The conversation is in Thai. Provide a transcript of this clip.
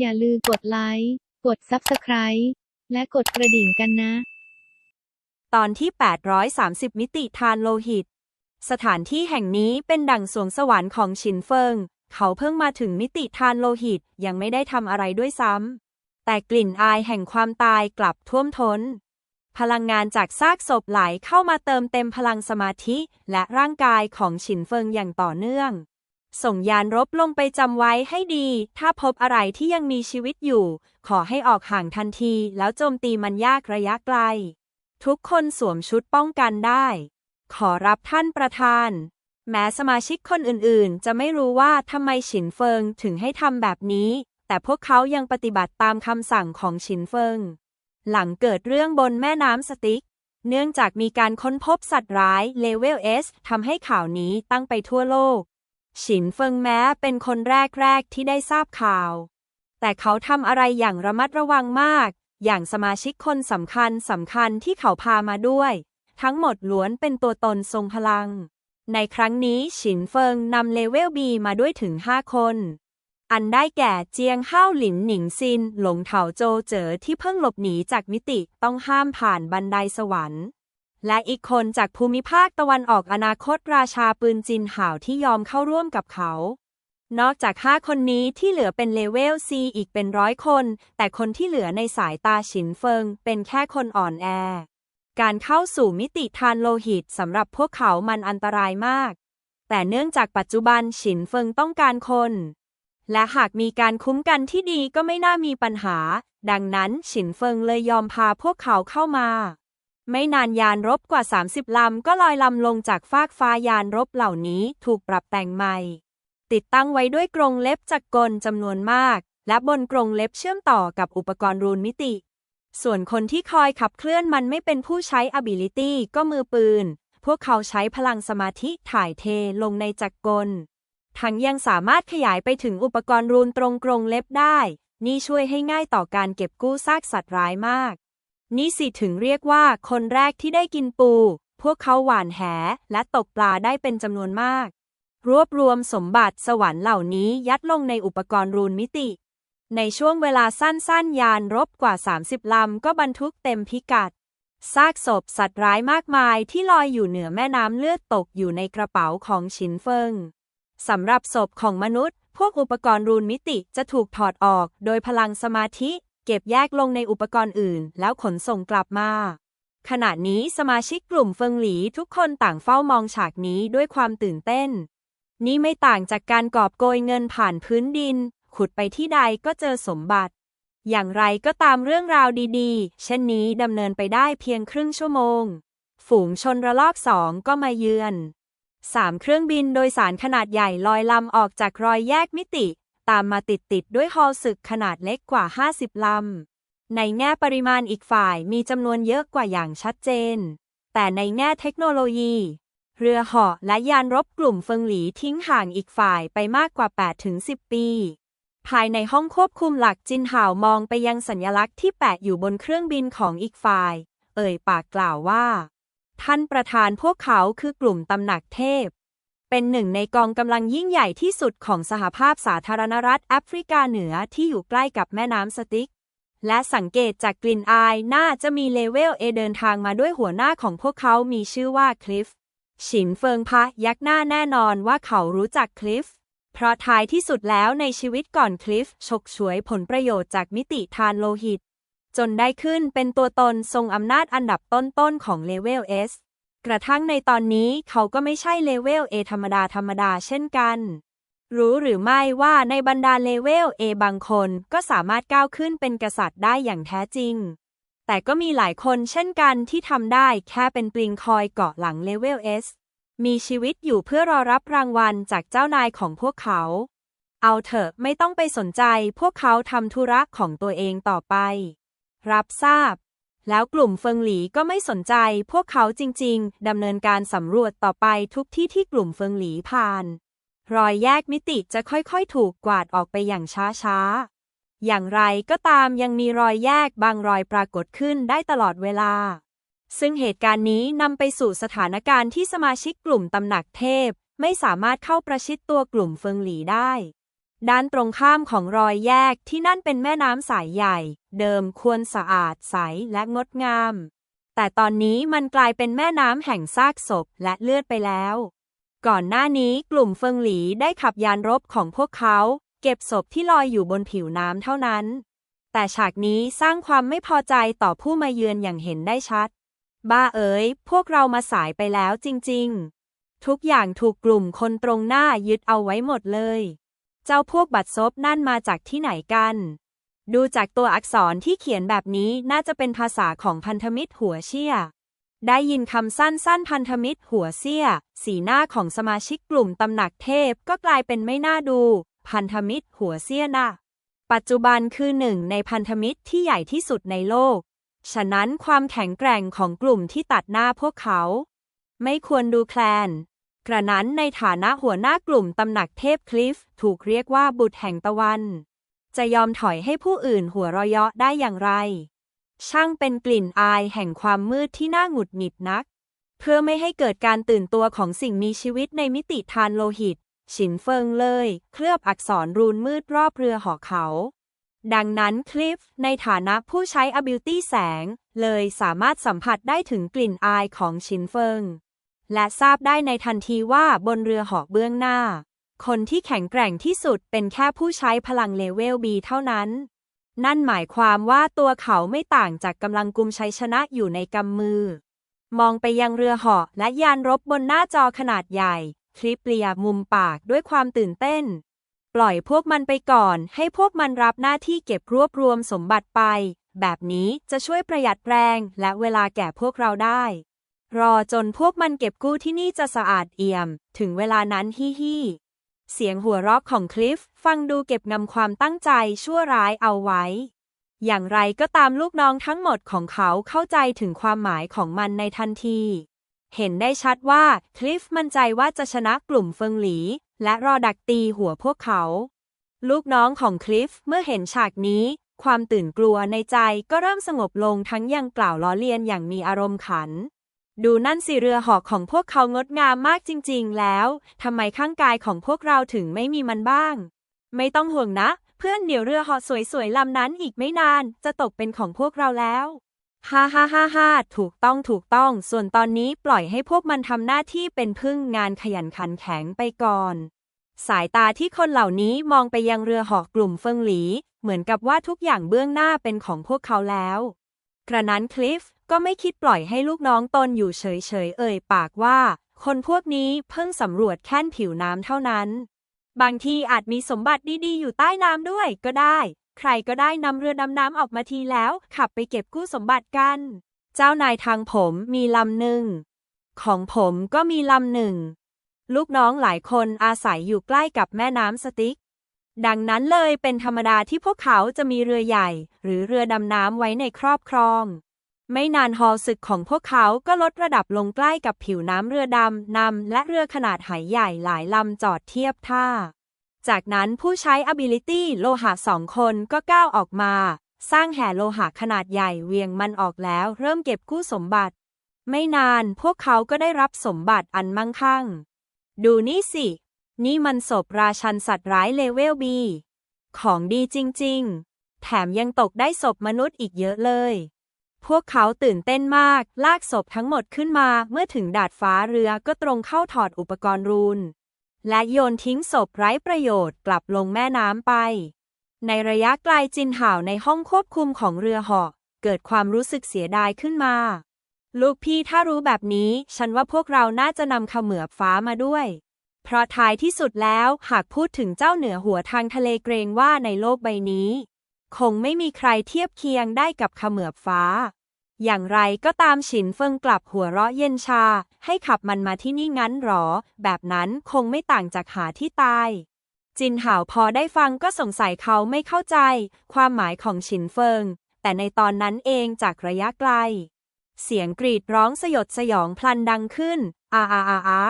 อย่าลืมกดไลค์ กด Subscribe และกดกระดิ่งกันนะ ตอนที่ 830 มิติทานโลหิต สถานที่แห่งนี้เป็นดั่งสวงสวรรค์ของชินเฟิง เขาเพิ่งมาถึงมิติทานโลหิตยังไม่ได้ทำอะไรด้วยซ้ำ แต่กลิ่นอายแห่งความตายกลับท่วมทน้น พลังงานจากซากศพไหลเข้ามาเติมเต็มพลังสมาธิและร่างกายของฉินเฟิงอย่างต่อเนื่อง ส่งยานรบลงไปจำไว้ให้ดี ถ้าพบอะไรที่ยังมีชีวิตอยู่ ขอให้ออกห่างทันที แล้วโจมตีมันยากระยะไกล ทุกคนสวมชุดป้องกันได้ ขอรับท่านประธาน แม้สมาชิกคนอื่นๆ จะไม่รู้ว่าทำไมฉินเฟิงถึงให้ทำแบบนี้ แต่พวกเขายังปฏิบัติตามคำสั่งของฉินเฟิง หลังเกิดเรื่องบนแม่น้ำสติกเนื่องจากมีการค้นพบสัตว์ร้ายเลเวล S ทำให้ข่าวนี้ตั้งไปทั่วโลก ฉินเฟิงแม้เป็นคนแรกๆที่ได้ทราบข่าว แต่เขาทำอะไรอย่างระมัดระวังมาก อย่างสมาชิกคนสำคัญสำคัญที่เขาพามาด้วย ทั้งหมดล้วนเป็นตัวตนทรงพลัง ในครั้งนี้ฉินเฟิงนำเลเวล B มาด้วยถึง5คน อันได้แก่เจียงห้าวหลินหนิงซิน หลงเถาโจเจ๋อที่เพิ่งหลบหนีจากมิติต้องห้ามผ่านบันไดสวรรค์ และอีกคนจากภูมิภาคตะวันออกอนาคตราชาปืนจินห่าวที่ยอมเข้าร่วมกับเขา นอกจาก 5 คนนี้ที่เหลือเป็นเลเวล C อีกเป็นร้อยคน แต่คนที่เหลือในสายตาฉินเฟิง เป็นแค่คนอ่อนแอ การเข้าสู่มิติทานโลหิตสำหรับพวกเขามันอันตรายมาก แต่เนื่องจากปัจจุบันฉินเฟิงต้องการคน และหากมีการคุ้มกันที่ดีก็ไม่น่ามีปัญหา ดังนั้นฉินเฟิงเลยยอมพาพวกเขาเข้ามา ไม่นานยานรบกว่า 30 ลำ ก็ลอยลำลงจากฟากฟ้ายานรบเหล่านี้ถูกปรับแต่งใหม่ ติดตั้งไว้ด้วยกรงเล็บจักรกลจำนวนมาก และบนกรงเล็บเชื่อมต่อกับอุปกรณ์รูนมิติ ส่วนคนที่คอยขับเคลื่อนมันไม่เป็นผู้ใช้ ability ก็มือปืน พวกเขาใช้พลังสมาธิถ่ายเทลงในจักรกล ทั้งยังสามารถขยายไปถึงอุปกรณ์รูนตรงกรงเล็บได้ นี่ช่วยให้ง่ายต่อการเก็บกู้ซากสัตว์ร้ายมาก นี่สิถึงเรียกว่าคนแรกที่ได้กินปู พวกเขาหวานแหและตกปลาได้เป็นจำนวนมาก รวบรวมสมบัติสวรรค์เหล่านี้ยัดลงในอุปกรณ์รูนมิติ ในช่วงเวลาสั้นๆ ยานรบกว่า 30 ลำก็บรรทุกเต็มพิกัด ซากศพสัตว์ร้ายมากมายที่ลอยอยู่เหนือแม่น้ำเลือดตกอยู่ในกระเป๋าของชินเฟิงสำหรับศพของมนุษย์ พวกอุปกรณ์รูนมิติจะถูกถอดออก โดยพลังสมาธิ เก็บแยกลงในอุปกรณ์อื่น แล้วขนส่งกลับมา ขณะนี้สมาชิกกลุ่มเฟิงหลีทุกคนต่างเฝ้ามองฉากนี้ด้วยความตื่นเต้น นี่ไม่ต่างจากการกอบโกยเงินผ่านพื้นดิน ขุดไปที่ใดก็เจอสมบัติ อย่างไรก็ตามเรื่องราวดีๆ เช่นนี้ดำเนินไปได้เพียงครึ่งชั่วโมง ฝูงชนระลอกสองก็มาเยือนสามเครื่องบินโดยสารขนาดใหญ่ลอยลำออกจากรอยแยกมิติ ตามมาติดติดๆด้วยฮอลศึกขนาดเล็กกว่า 50 ลำ ในแง่ปริมาณอีกฝ่ายมีจำนวนเยอะกว่าอย่างชัดเจน แต่ในแง่เทคโนโลยี เรือเหาะและยานรบกลุ่มเฟิงหลีทิ้งห่างอีกฝ่ายไปมากกว่า 8-10 ปี ภายในห้องควบคุมหลักจินห่าวมองไปยังสัญลักษณ์ที่แปะอยู่บนเครื่องบินของอีกฝ่าย เอ่ยปากกล่าวว่า ท่านประธานพวกเขาคือกลุ่มตำหนักเทพ เป็นหนึ่งในกองกำลังยิ่งใหญ่ที่สุดของสหภาพสาธารณรัฐแอฟริกาเหนือที่อยู่ใกล้กับแม่น้ำสติก และสังเกตจากกลิ่นอายน่าจะมีเลเวลเอเดินทางมาด้วยหัวหน้าของพวกเขามีชื่อว่าคลิฟฉินเฟิงพะยักหน้าแน่นอนว่าเขารู้จักคลิฟ เพราะท้ายที่สุดแล้วในชีวิตก่อนคลิฟฉกฉวยผลประโยชน์จากมิติทานโลหิต จนได้ขึ้นเป็นตัวตนทรงอำนาจอันดับต้นๆของเลเวล S กระทั่งในตอนนี้เขาก็ไม่ใช่เลเวล A ธรรมดาธรรมดาเช่นกัน รู้หรือไม่ว่าในบรรดาเลเวล A บางคนก็สามารถก้าวขึ้นเป็นกษัตริย์ได้อย่างแท้จริง แต่ก็มีหลายคนเช่นกันที่ทำได้แค่เป็นปลิงคอยเกาะหลังเลเวล S มีชีวิตอยู่เพื่อรอรับรางวัลจากเจ้านายของพวกเขา เอาเถอะไม่ต้องไปสนใจพวกเขาทำธุระของตัวเองต่อไป รับทราบ แล้วกลุ่มเฟิงหลีก็ไม่สนใจพวกเขาจริง ๆ ดำเนินการสำรวจต่อไปทุกที่ที่กลุ่มเฟิงหลีผ่าน รอยแยกมิติจะค่อยๆ ถูกกวาดออกไปอย่างช้าๆ อย่างไรก็ตามยังมีรอยแยกบางรอยปรากฏขึ้นได้ตลอดเวลา ซึ่งเหตุการณ์นี้นำไปสู่สถานการณ์ที่สมาชิกกลุ่มตำหนักเทพ ไม่สามารถเข้าประชิดตัวกลุ่มเฟิงหลีได้ ด้านตรงข้ามของรอยแยกที่นั่นเป็นแม่น้ำสายใหญ่ เดิมควรสะอาดใสและงดงาม แต่ตอนนี้มันกลายเป็นแม่น้ำแห่งซากศพและเลือดไปแล้ว ก่อนหน้านี้กลุ่มเฟิงหลีได้ขับยานรบของพวกเขา เก็บศพที่ลอยอยู่บนผิวน้ำเท่านั้น แต่ฉากนี้สร้างความไม่พอใจต่อผู้มาเยือนอย่างเห็นได้ชัด บ้าเอ๋ย พวกเรามาสายไปแล้วจริง ๆ ทุกอย่างถูกกลุ่มคนตรงหน้ายึดเอาไว้หมดเลย เจ้าพวกบัตรซบนั่นมาจากที่ไหนกัน ดูจากตัวอักษรที่เขียนแบบนี้น่าจะเป็นภาษาของพันธมิตรหัวเชี่ย ได้ยินคำสั้นๆ พันธมิตรหัวเสี้ย สีหน้าของสมาชิกกลุ่มตำหนักเทพก็กลายเป็นไม่น่าดู พันธมิตรหัวเสี้ยนะปัจจุบันคือหนึ่งในพันธมิตรที่ใหญ่ที่สุดในโลก ฉะนั้นความแข็งแกร่งของกลุ่มที่ตัดหน้าพวกเขา ไม่ควรดูแคลน กระนั้นในฐานะหัวหน้ากลุ่มตำหนักเทพคลิฟ ถูกเรียกว่าบุตรแห่งตะวัน จะยอมถอยให้ผู้อื่นหัวเราะเยาะได้อย่างไร ช่างเป็นกลิ่นอายแห่งความมืดที่น่าหงุดหงิดนัก เพื่อไม่ให้เกิดการตื่นตัวของสิ่งมีชีวิตในมิติทานโลหิต ฉินเฟิงเลย เคลือบอักษรรูนมืดรอบเรือหอเขา ดังนั้นคลิฟในฐานะผู้ใช้ ability แสง เลยสามารถสัมผัสได้ถึงกลิ่นอายของฉินเฟิง และทราบได้ในทันทีว่าบนเรือหาะเบื้องหน้า คนที่แข็งแกร่งที่สุดเป็นแค่ผู้ใช้พลังเลเวล B เท่านั้น นั่นหมายความว่าตัวเขาไม่ต่างจากกำลังกุมชัยชนะอยู่ในกำมือ มองไปยังเรือหาะและยานรบบนหน้าจอขนาดใหญ่ คลิปเลียมุมปากด้วยความตื่นเต้น ปล่อยพวกมันไปก่อน ให้พวกมันรับหน้าที่เก็บรวบรวมสมบัติไป แบบนี้จะช่วยประหยัดแรงและเวลาแก่พวกเราได้ รอจนพวกมันเก็บกู้ที่นี่จะสะอาดเอี่ยม ถึงเวลานั้นฮิฮิเสียงหัวเราะของคลิฟ ฟังดูเก็บงำความตั้งใจชั่วร้ายเอาไว้ อย่างไรก็ตามลูกน้องทั้งหมดของเขาเข้าใจถึงความหมายของมันในทันที เห็นได้ชัดว่าคลิฟมั่นใจว่าจะชนะกลุ่มเฟิงหลี และรอดักตีหัวพวกเขา ลูกน้องของคลิฟเมื่อเห็นฉากนี้ ความตื่นกลัวในใจก็เริ่มสงบลงทั้งยังกล่าวล้อเลียนอย่างมีอารมณ์ขัน ดูนั่นสิเรือหอกของพวกเขางดงามมากจริงๆ แล้วทำไมข้างกายของพวกเราถึงไม่มีมันบ้าง ไม่ต้องห่วงนะ เพื่อนเดี๋ยวเรือหอกสวยๆลำนั้นอีกไม่นาน จะตกเป็นของพวกเราแล้วฮ่าฮ่าฮ่าฮ่าถูกต้องถูกต้อง ส่วนตอนนี้ปล่อยให้พวกมันทำหน้าที่เป็นพึ่งงานขยันขันแข็งไปก่อน สายตาที่คนเหล่านี้มองไปยังเรือหอกกลุ่มเฟิงหลี เหมือนกับว่าทุกอย่างเบื้องหน้าเป็นของพวกเขาแล้ว กระนั้นคลิฟก็ไม่คิดปล่อยให้ลูกน้องตนอยู่เฉยๆ เอ่ยปากว่า คนพวกนี้เพิ่งสำรวจแค่นผิวน้ำเท่านั้น บางทีอาจมีสมบัติดีๆ อยู่ใต้น้ำด้วยก็ได้ ใครก็ได้นำเรือดำน้ำออกมาทีแล้ว ขับไปเก็บกู้สมบัติกัน เจ้านายทางผมมีลำหนึ่ง ของผมก็มีลำหนึ่ง ลูกน้องหลายคนอาศัยอยู่ใกล้กับแม่น้ำสติ๊ก ดังนั้นเลยเป็นธรรมดาที่พวกเขาจะมีเรือใหญ่ หรือเรือดำน้ำไว้ในครอบครอง ไม่นานฮอศึกของพวกเขาก็ลดระดับลงใกล้กับผิวน้ำเรือดำนำและเรือขนาดหายใหญ่หลายลำจอดเทียบท่า จากนั้นผู้ใช้ ability โลหะสองคนก็ก้าวออกมา สร้างแห่โลหะขนาดใหญ่เวียงมันออกแล้วเริ่มเก็บกู้สมบัติ ไม่นานพวกเขาก็ได้รับสมบัติอันมั่งคั่ง ดูนี่สิ นี่มันศพราชันสัตว์ร้ายเลเวลบี ของดีจริง ๆ แถมยังตกได้ศพมนุษย์อีกเยอะเลย พวกเขาตื่นเต้นมาก ลากศพทั้งหมดขึ้นมา เมื่อถึงดาดฟ้าเรือก็ตรงเข้าถอดอุปกรณ์รูน และโยนทิ้งศพไร้ประโยชน์กลับลงแม่น้ำไป ในระยะไกลจินห่าวในห้องควบคุมของเรือเหาะ เกิดความรู้สึกเสียดายขึ้นมา ลูกพี่ถ้ารู้แบบนี้ ฉันว่าพวกเราน่าจะนำเขมือบฟ้ามาด้วย เพราะท้ายที่สุดแล้วหากพูดถึงเจ้าเหนือหัวทางทะเลเกรงว่าในโลกใบนี้ คงไม่มีใครเทียบเคียงได้กับเขมือบฟ้า อย่างไรก็ตามฉินเฟิงกลับหัวเราะเย็นชา ให้ขับมันมาที่นี่งั้นหรอ แบบนั้นคงไม่ต่างจากหาที่ตาย จินห่าวพอได้ฟังก็สงสัยเขาไม่เข้าใจ ความหมายของฉินเฟิง แต่ในตอนนั้นเองจากระยะไกล เสียงกรีดร้องสยดสยองพลันดังขึ้น อาอาอาอา